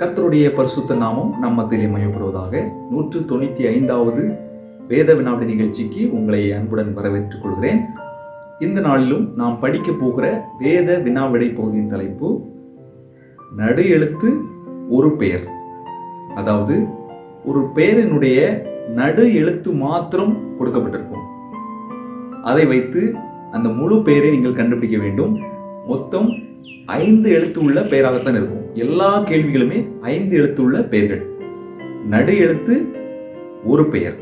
கர்த்தருடைய பரிசுத்த நாமம் நம்ம தெளிமையப்படுவதாக நூற்று தொண்ணூற்றி ஐந்தாவது வேத வினாவிட நிகழ்ச்சிக்கு உங்களை அன்புடன் வரவேற்றுக் கொள்கிறேன். இந்த நாளிலும் நாம் படிக்க போகிற வேத வினாவிடை பகுதியின் தலைப்பு நடு எழுத்து ஒரு பெயர். அதாவது ஒரு பெயரினுடைய நடு எழுத்து மாத்திரம் கொடுக்கப்பட்டிருக்கும். அதை வைத்து அந்த முழு பெயரை நீங்கள் கண்டுபிடிக்க வேண்டும். மொத்தம் ஐந்து எழுத்து உள்ள பெயராகத்தான் இருக்கும். எல்லா கேள்விகளுமே ஐந்து எழுத்து உள்ள பெயர்கள். நடு எழுத்து ஒரு பெயர்.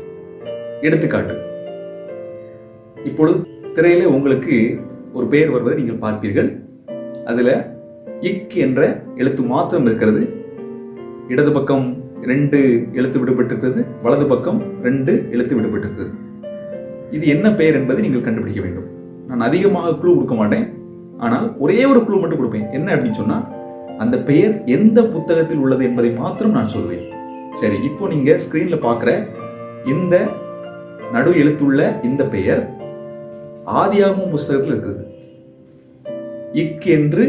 எடுத்துக்காட்டு. இப்பொழுது திரையில உங்களுக்கு ஒரு பெயர் வருவதை நீங்கள் பார்ப்பீர்கள். அதில் இக் என்ற எழுத்து மாத்திரம் இருக்கிறது. இடது பக்கம் ரெண்டு எழுத்து விடுபட்டிருக்கிறது. வலது பக்கம் ரெண்டு எழுத்து விடுபட்டிருக்கிறது. இது என்ன பெயர் என்பதை நீங்கள் கண்டுபிடிக்க வேண்டும். நான் அதிகமாக குழு கொடுக்க மாட்டேன். ஆனால் ஒரே ஒரு குழு மட்டும் கொடுப்பேன். என்ன அப்படின்னு சொன்னால் அந்த பெயர் எந்த புத்தகத்தில் உள்ளது என்பதை மாத்திரம் நான் சொல்வேன். சரி இப்போ நீங்கள் ஸ்க்ரீனில் பார்க்குற இந்த நடு எழுத்துள்ள இந்த பெயர் ஆதியாகவும் புஸ்தகத்தில் இருக்கிறது இக் என்று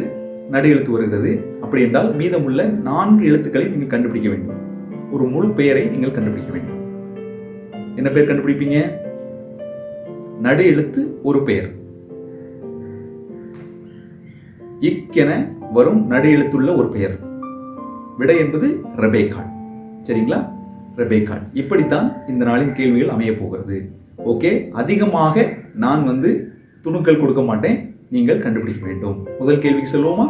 நடு எழுத்து வருகிறது. அப்படி என்றால் மீதமுள்ள நான்கு எழுத்துக்களை நீங்கள் கண்டுபிடிக்க வேண்டும். ஒரு முழு பெயரை நீங்கள் கண்டுபிடிக்க வேண்டும். என்ன பெயர் கண்டுபிடிப்பீங்க? நடு எழுத்து ஒரு பெயர். இக் என வரும் நடு எழுத்துள்ள ஒரு பெயர். விடை என்பது ரெபேக்காள். சரிங்களா? ரெபேக்காள். இப்படித்தான் இந்த நாளின் கேள்விகள் அமைய போகிறது. ஓகே? அதிகமாக நான் வந்து துணுக்கள் கொடுக்க மாட்டேன். நீங்கள் கண்டுபிடிக்க வேண்டும். முதல் கேள்விக்கு செல்வோமா?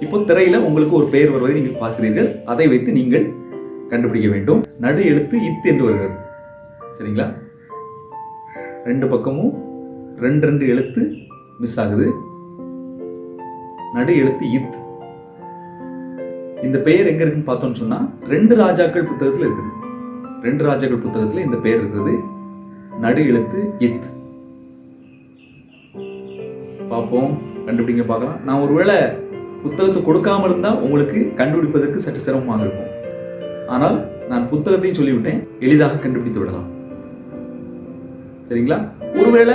இப்போ திரையில உங்களுக்கு ஒரு பெயர் வருவதை நீங்கள் பார்க்கிறீர்கள். அதை வைத்து நீங்கள் கண்டுபிடிக்க வேண்டும். நடு எழுத்து இத் என்று வருகிறது. சரிங்களா? ரெண்டு பக்கமும் ரெண்டு ரெண்டு எழுத்து மிஸ் ஆகுது. நடு எழுத்து இத் இந்த பெயர் எங்க இருக்குன்னு பார்த்தோம்னு சொன்னா ரெண்டு ராஜாக்கள் புத்தகத்துல இருக்குது. ரெண்டு ராஜாக்கள் புத்தகத்துல இந்த பெயர் இருக்குது. நடு எழுத்து இத் பார்ப்போம் கண்டுபிடிங்க பார்க்கலாம். நான் ஒருவேளை புத்தகத்தை கொடுக்காம இருந்தால் உங்களுக்கு கண்டுபிடிப்பதற்கு சற்று சிரமமாக இருக்கும். ஆனால் நான் புத்தகத்தையும் சொல்லிவிட்டேன் எளிதாக கண்டுபிடித்து விடலாம். சரிங்களா? ஒருவேளை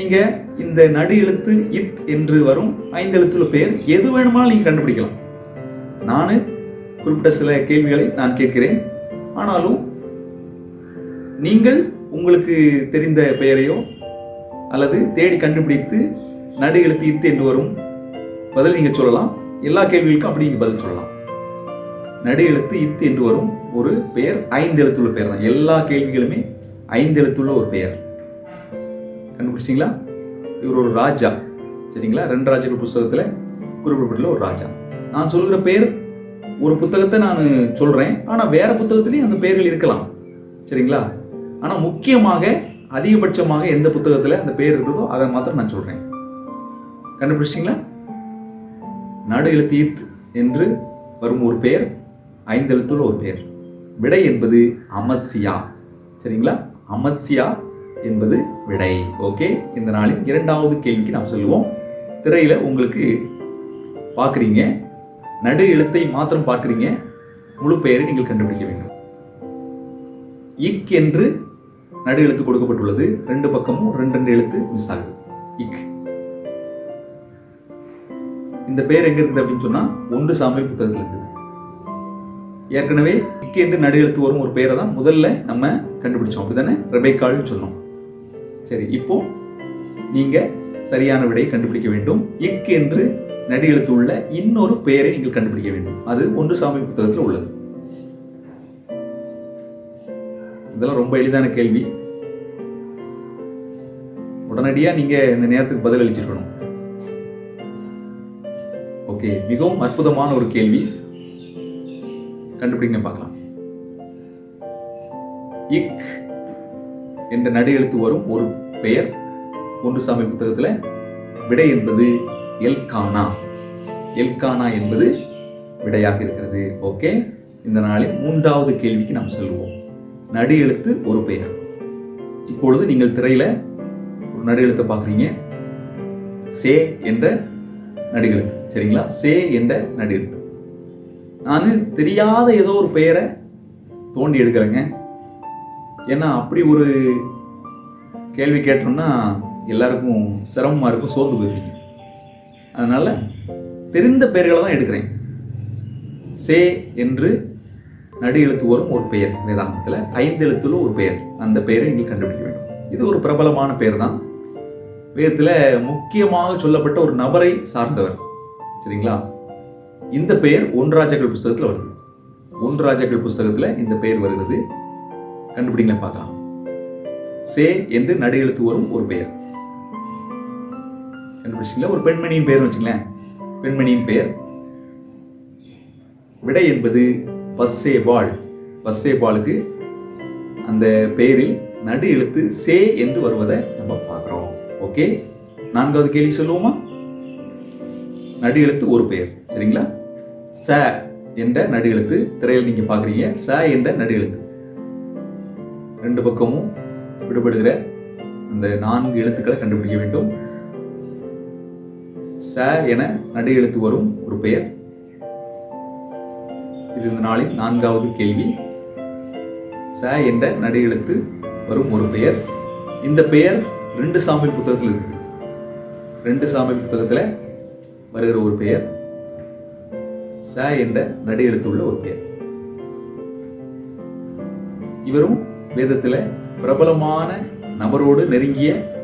நீங்கள் இந்த நடு எழுத்து இத் என்று வரும் ஐந்து எழுத்துள்ள பெயர் எது வேணுமானாலும் நீங்கள் கண்டுபிடிக்கலாம். நான் குறிப்பிட்ட சில கேள்விகளை நான் கேட்கிறேன். ஆனாலும் நீங்கள் உங்களுக்கு தெரிந்த பெயரையோ அல்லது தேடி கண்டுபிடித்து நடு எழுத்து இத்து என்று வரும் பதில் நீங்கள் சொல்லலாம். எல்லா கேள்விகளுக்கும் அப்படி நீங்கள் பதில் சொல்லலாம். நடு எழுத்து இத்து என்று வரும் ஒரு பெயர் ஐந்து எழுத்துள்ள பெயர் தான். எல்லா கேள்விகளுமே ஐந்து எழுத்துள்ள ஒரு பெயர். கண்டுபிடிச்சிங்களா இவர் ஒரு ராஜா. சரிங்களா? ரெண்டு ராஜாக்கள் புஸ்தகத்தில் குறிப்பிடப்பட்டுள்ள ஒரு ராஜா. நான் சொல்கிற பெயர் ஒரு புத்தகத்தை நான் சொல்கிறேன் ஆனால் வேறு புத்தகத்துலேயும் அந்த பேர்கள் இருக்கலாம். சரிங்களா? ஆனால் முக்கியமாக அதிகபட்சமாக எந்த புத்தகத்தில் அந்த பெயர் இருக்கிறதோ அதை மாத்திரம் நான் சொல்கிறேன் கண்டுபிடிச்சிங்களா நடு எழுத்தீத் என்று வரும் ஒரு பெயர் ஐந்து எழுத்துள்ள ஒரு பெயர் விடை என்பது அமத்சியா. சரிங்களா? அமத்சியா என்பது விடை. ஓகே இந்த நாளின் இரண்டாவது கேள்விக்கு நாம் செல்வோம். திரையில உங்களுக்கு பார்க்குறீங்க. நடு எழுத்தை மாத்திரம் பார்க்குறீங்க. முழு பெயரை நீங்கள் கண்டுபிடிக்க வேண்டும். இக் என்று நடு எழுத்து கொடுக்கப்பட்டுள்ளது. ரெண்டு பக்கமும் ரெண்டு ரெண்டு எழுத்து மிஸ் ஆகுது. இக். இந்த பெயர் எங்க இருக்குது அப்படின்னு சொன்னா ஒன்று சாமியல் புத்தகத்தில் இருக்குது. ஏற்கனவே இக் என்று நடு எழுத்து வரும் ஒரு பெயரை தான் முதல்ல நம்ம கண்டுபிடிச்சோம். அப்படிதானே ரெபைக்கால்னு சொன்னோம். சரி இப்போ நீங்க சரியான விடையை கண்டுபிடிக்க வேண்டும். இக் என்று நடிகெழுத்து உள்ள இன்னொரு பெயரை நீங்கள் கண்டுபிடிக்க வேண்டும். அது ஒன்று சாமி புத்தகத்தில் உள்ளது. இதெல்லாம் ரொம்ப எளிதான கேள்வி. உடனடியாக நீங்கள் இந்த நேரத்துக்கு பதில் அளிச்சிருக்கணும். ஓகே மிகவும் அற்புதமான ஒரு கேள்வி. கண்டுபிடிங்க பார்க்கலாம். இக் என்ற நடு எழுத்து வரும் ஒரு பெயர். ஒன்று சாமி புத்தகத்தில் விடை என்பது எல்கானா. எல்கானா என்பது விடையாக இருக்கிறது. ஓகே? இந்த நாளில் மூன்றாவது கேள்விக்கு நாம் செல்வோம். நடு எழுத்து ஒரு பெயர். இப்பொழுது நீங்கள் திரையில ஒரு நடு எழுத்தை பார்க்குறீங்க. சே என்ற நடிகெழுத்து சரிங்களா? சே என்ற நடிகெழுத்து எழுத்து. நான் தெரியாத ஏதோ ஒரு பெயரை தோண்டி எடுக்கிறேங்க ஏன்னா அப்படி ஒரு கேள்வி கேட்டோம்னா எல்லாருக்கும் சிரமமாக இருக்கும் சோர்ந்து போயிருக்கீங்க அதனால் தெரிந்த பெயர்களை தான் எடுக்கிறேன். சே என்று நடு எழுத்து வரும் ஒரு பெயர் வேதாந்தத்தில் ஐந்து எழுத்துல ஒரு பெயர். அந்த பெயரை நீங்கள் கண்டுபிடிக்க வேண்டும். இது ஒரு பிரபலமான பெயர் தான். வேதத்தில் முக்கியமாக சொல்லப்பட்ட ஒரு நபரை சார்ந்தவர். சரிங்களா? இந்த பெயர் ஒன்றாஜர்கள் புஸ்தகத்தில் வருது. ஒன்றாஜர்கள் புஸ்தகத்தில் இந்த பெயர் வருகிறது. கண்டுபிடிங்களேன் பார்க்கலாம். சே என்று நடு எழுத்து வரும் ஒரு பெயர். கண்டுபிடிச்சிங்களா? ஒரு பெண்மணியின் பெயர் வச்சுங்களேன். பெண்மணியின் பெயர். விடை என்பது பஸ்ஸேபாள் பஸ்ஸேபாளுக்கு அந்த பெயரில் நடு எழுத்து சே என்று வருவதை நம்ம பார்க்குறோம். ஓகே? நான்காவது கேள்வி சொல்லுவோமா? நடு எழுத்து ஒரு பெயர். சரிங்களா? ச என்ற நடு எழுத்து திரையில் நீங்கள் பார்க்குறீங்க. ச என்ற நடு எழுத்து ரெண்டு பக்கமும் விடுபடுகிற அந்த நான்கு எழுத்துக்களை கண்டுபிடிக்க வேண்டும். ச என நடு எழுத்து வரும் ஒரு பெயர். இது இந்த நாளின் நான்காவது கேள்வி. ச என்ற நடு எழுத்து வரும் ஒரு பெயர். இந்த பெயர் ரெண்டு சாமியல் புத்தகத்தில் இருக்குது. ரெண்டு சாமியல் புத்தகத்தில் வருகிற ஒரு பெயர். ச என்ற நடு எழுத்துள்ள ஒரு பெயர். இவரும் வேதத்தில் பிரபலமான நபரோடு நெருங்கிய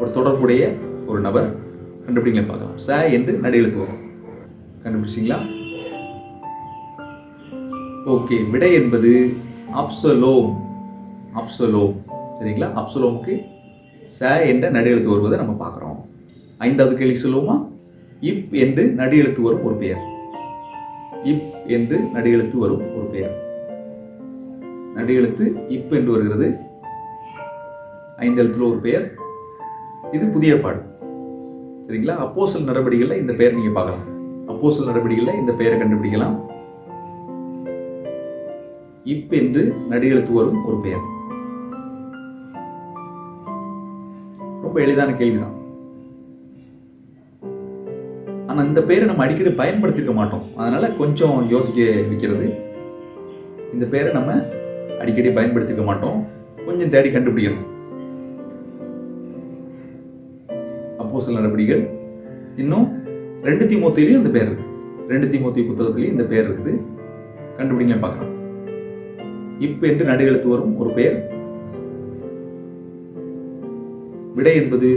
ஒரு தொடர்புடைய ஒரு நபர் கண்டுபிடிங்களை பார்க்கலாம். ச என்று நடு வரும் கண்டுபிடிச்சிங்களா? ஓகே விடை என்பது அப்சலோம். அப்சலோம். சரிங்களா? அப்சலோமுக்கு ச என்ற நடையெழுத்து வருவதை நம்ம பார்க்குறோம். ஐந்தாவது கேள்வி சொல்லுவோமா? இப் என்று நடியெழுத்து வரும் ஒரு பெயர். இப் என்று நடியெழுத்து வரும் ஒரு பெயர். நடியெழுத்து இப் என்று வருகிறது. ஐந்து எழுத்துல ஒரு பெயர். இது புதிய பாடு. சரிங்களா? அப்போசல் நடவடிக்கைகளில் இந்த பெயர் நீங்க பார்க்கலாம். அப்போசல் நடவடிக்கைகளில் இந்த பெயரை கண்டுபிடிக்கலாம். இப் என்று நடு வரும் ஒரு பெயர். ரொம்ப எளிதான கேள்விதான். ஆனா இந்த பெயரை நம்ம அடிக்கடி பயன்படுத்திருக்க மாட்டோம். அதனால கொஞ்சம் யோசிக்க வைக்கிறது. இந்த பெயரை நம்ம அடிக்கடி பயன்படுத்திக்க மாட்டோம். கொஞ்சம் தேடி கண்டுபிடிக்கணும். அப்போசல் நடவடிக்கைகள் இன்னும் ரெண்டு திமுத்திலையும் இந்த பெயர் இருக்குது ரெண்டு திமுத்தி புத்தகத்திலையும் இந்த பெயர் இருக்குது. கண்டுபிடிங்க பார்க்கலாம். இப் என்று நடு எழுத்து வரும் ஒரு பெயர். விடை என்பது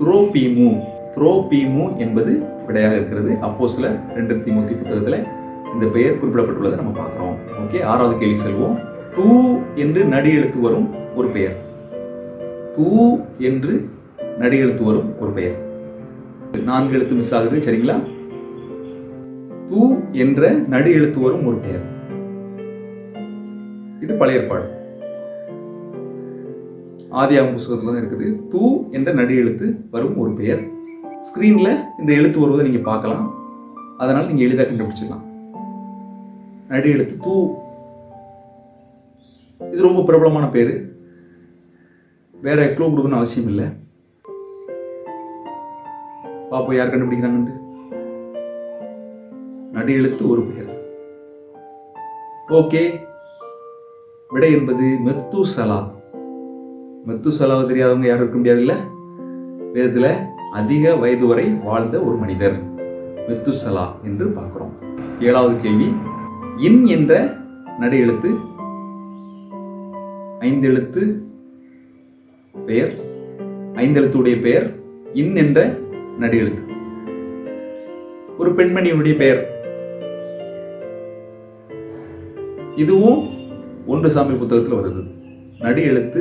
துரோபீமு. துரோபீமு என்பது விடையாக இருக்கிறது. அப்போ சில ரெண்டு திமுத்தி புத்தகத்தில் இந்த பெயர் குறிப்பிடப்பட்டுள்ளதை நம்ம பார்க்குறோம். ஓகே ஆறாவது கேள்வி செல்வோம். தூ என்று நடி எழுத்து வரும் ஒரு பெயர். தூ என்று நடு எழுத்து வரும் ஒரு பெயர். நான்கு எழுத்து மிஸ் ஆகுது சரிங்களா? தூ என்ற நடு எழுத்து வரும் ஒரு பெயர். இது பழைய ஏற்பாடு. ஆதியாகம் புஸ்தகத்தில் தான் இருக்குது. தூ என்ற நடு எழுத்து வரும் ஒரு பெயர். ஸ்க்ரீனில் இந்த எழுத்து வருவதை நீங்கள் பார்க்கலாம். அதனால் நீங்கள் எளிதாக கண்டுபிடிச்சிடலாம். நடு எழுத்து தூ. இது ரொம்ப பிரபலமான பேர். வேற க்ளூ கொடுக்கணும்னு அவசியம் இல்லை. பாப்போம் யார் கண்டுபிடிக்கிறாங்கன்ட்டு? நடு எழுத்து ஒரு பெயர் ஓகே. விடை என்பது மெத்துசலா. மெத்துசலாவை தெரியாதவங்க யாரும் இருக்க முடியாதுல்ல? வேதத்தில் அதிக வயது வரை வாழ்ந்த ஒரு மனிதர் மெத்துசலா என்று பார்க்குறோம். ஏழாவது கேள்வி. இன் என்ற நடு எழுத்து ஐந்து எழுத்து பெயர் ஐந்து எழுத்துடைய பெயர் இன் என்ற நடு எழுத்து ஒரு பெண்மணியுடைய பெயர். இதுவும் ஒன்று சாமி புத்தகத்தில் வருது. நடு எழுத்து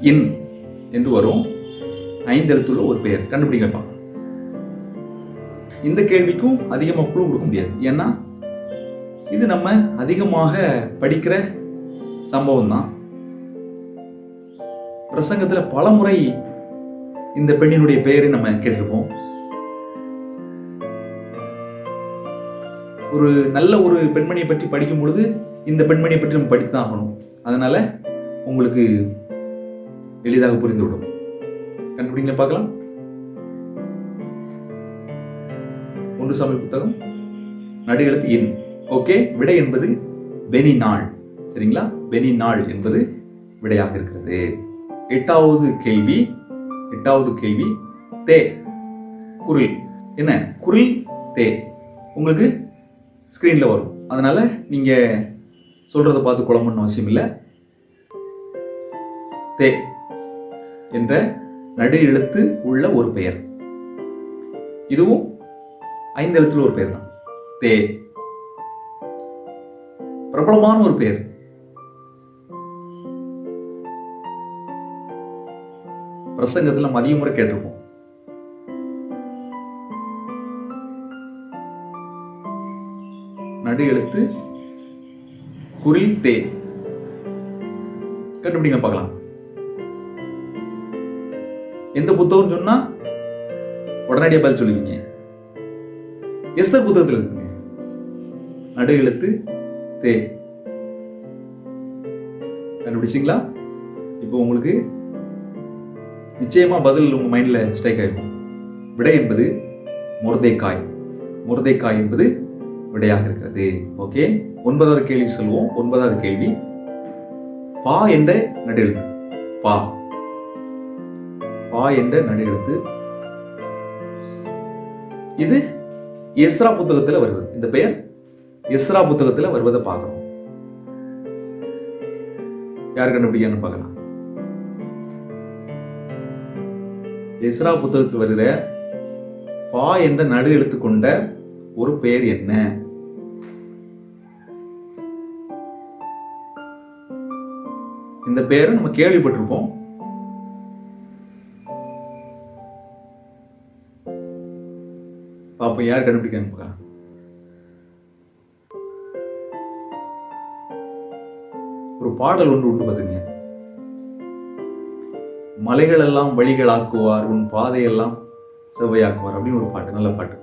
இன் என்று வரும். ஐந்து எழுத்துள்ள ஒரு பெயர். கண்டுபிடிங்கப்பா இந்த கேள்விக்கும் அதிகமாக குழு கொடுக்க முடியாது. ஏன்னா இது நம்ம அதிகமாக படிக்கிற சம்பவம் தான் பிரசங்கத்தில் பல முறை இந்த பெண்ணினுடைய பெயரை நம்ம கேட்டிருப்போம். ஒரு நல்ல ஒரு பெண்மணியை பற்றி படிக்கும் பொழுது இந்த பெண்மணியை பற்றி நம்ம படித்தான் ஆகணும். அதனால உங்களுக்கு எளிதாக புரிந்துவிடும். கண்டுபிடிங்களா பார்க்கலாம். ஒன்று சாமி புத்தகம் நடு எழுத்து ஓகே விடை என்பது பெனி நாள். சரிங்களா? பெனி நாள் என்பது விடையாக இருக்கிறது. எட்டாவது கேள்வி எட்டாவது கேள்வி தே. குரில். என்ன? குரில் தே. உங்களுக்கு ஸ்க்ரீனில் வரும். அதனால் நீங்கள் சொல்கிறத பார்த்து குழம்புன்னு அவசியம் இல்லை. தே என்ற நடு எழுத்து உள்ள ஒரு பெயர். இதுவும் ஐந்து எழுத்துல ஒரு பெயர் தான் தே. பிரபலமான ஒரு பெயர். பிரசங்கத்தில் மதிய முறை கேட்டிருப்போம். நடு எழுத்து குரில் தே. கண்டுபிடிங்க பார்க்கலாம். எந்த புத்தகம்னு சொன்னா உடனடியாக பதில் சொல்லுவீங்க. எஸ்தர் புத்தகத்தில் இருக்குங்க. நடு எழுத்து தே. கண்டுபிடிச்சிங்களா இப்போ உங்களுக்கு நிச்சயமா பதில் உங்கள் மைண்டில் ஸ்ட்ரைக் ஆகிருக்கும் விடை என்பது முருதைக்காய். முருதைக்காய் என்பது விடையாக இருக்கிறது. ஓகே ஒன்பதாவது கேள்வி சொல்லுவோம் ஒன்பதாவது கேள்வி. பா என்ற நடுஎழுத்து. பா. பா என்ற நடுஎழுத்து. இது எஸ்ரா புத்தகத்தில் வருவது இந்த பெயர் எஸ்ரா புத்தகத்தில் வருவதை பார்க்கணும். யார் கண்டுபிடிக்கான்னு பார்க்கலாம். எஸ்ரா புத்தகத்தில் வருகிற பா என்ற நடு எழுத்து கொண்ட ஒரு பெயர் என்ன? இந்த பெயரை நம்ம கேள்விப்பட்டிருப்போம். பாப்போம் யார் கண்டுபிடிக்காங்க ஒரு பாடல் ஒன்று உண்டு பார்த்துங்க மலைகள் எல்லாம் வழிகளாக்குவார் உன் பாதையெல்லாம் செவ்வையாக்குவார் அப்படின்னு ஒரு பாட்டு நல்ல பாட்டு.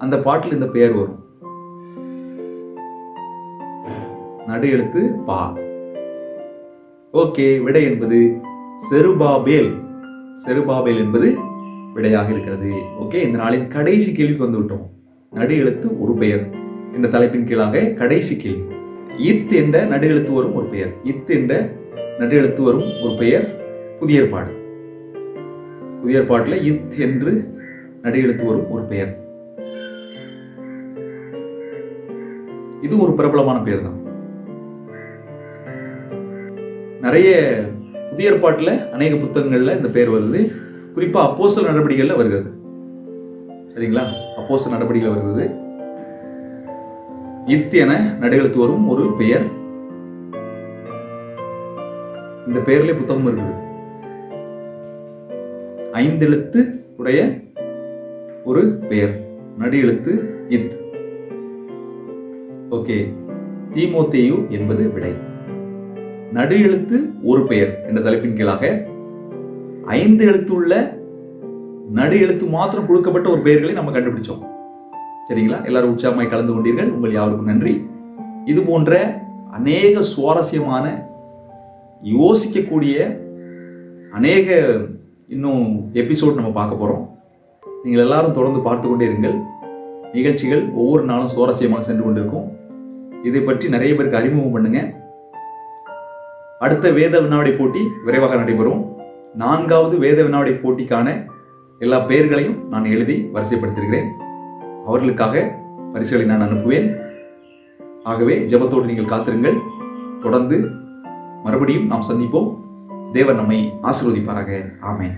அந்த பாட்டில் இந்த பெயர் வரும். நடு எழுத்து பா. ஓகே விடை என்பது செருபாபேல். செருபாபேல் என்பது விடையாக இருக்கிறது. ஓகே இந்த நாளின் கடைசி கேள்விக்கு வந்து விட்டோம். நடு எழுத்து ஒரு பெயர். என்ற தலைப்பின் கீழாக கடைசி கேள்வி. இத் என்ற நடு எழுத்து வரும் ஒரு பெயர். இத் என்ற நடு எழுத்து வரும் ஒரு பெயர். புதிய ஏற்பாடு. புதிய ஏற்பாட்டில் இத் என்று நடு எழுத்து வரும் ஒரு பெயர். இது ஒரு பிரபலமான பேர் தான். நிறைய புதிய ஏற்பாட்டில் அநேக புத்தகங்களில் இந்த பெயர் வருது. குறிப்பாக அப்போசல் நடவடிக்கைகளில் வருகிறது. சரிங்களா? அப்போசல் நடவடிக்கைகள் வருகிறது. இத் என நடுஎழுத்து வரும் ஒரு பெயர். இந்த பெயர்ல புத்தகம் இருக்குது. ஐந்து எழுத்து உடைய ஒரு பெயர். நடு எழுத்து இத் ஓகே. தீமோத்தேயு என்பது விடை. நடு எழுத்து ஒரு பெயர் என்ற தலைப்பின் கீழாக. ஐந்து எழுத்து உள்ள நடு எழுத்து மாத்திரம் கொடுக்கப்பட்ட ஒரு பெயர்களை நம்ம கண்டுபிடிச்சோம். சரிங்களா? எல்லாரும் உற்சாகமாய் கலந்து கொண்டீர்கள். உங்கள் யாருக்கும் நன்றி. இது போன்ற அநேக சுவாரஸ்யமான யோசிக்கக்கூடிய அநேக இன்னும் எபிசோட் நம்ம பார்க்க போகிறோம் நீங்கள் எல்லாரும் தொடர்ந்து பார்த்து கொண்டே இருங்கள். நிகழ்ச்சிகள் ஒவ்வொரு நாளும் சுவாரஸ்யமாக சென்று கொண்டிருக்கும். இதை பற்றி நிறைய பேருக்கு அறிமுகம் பண்ணுங்க. அடுத்த வேத வினாடி போட்டி விரைவாக நடைபெறும். நான்காவது வேத வினாடி போட்டிக்கான எல்லா பெயர்களையும் நான் எழுதி வரிசைப்படுத்திருக்கிறேன். அவர்களுக்காக பரிசுகளை நான் அனுப்புவேன். ஆகவே ஜெபத்தோடு நீங்கள் காத்திருங்கள். தொடர்ந்து மறுபடியும் நாம் சந்திப்போம். தேவன் நம்மை ஆசிர்வதிப்பாராக. ஆமேன்.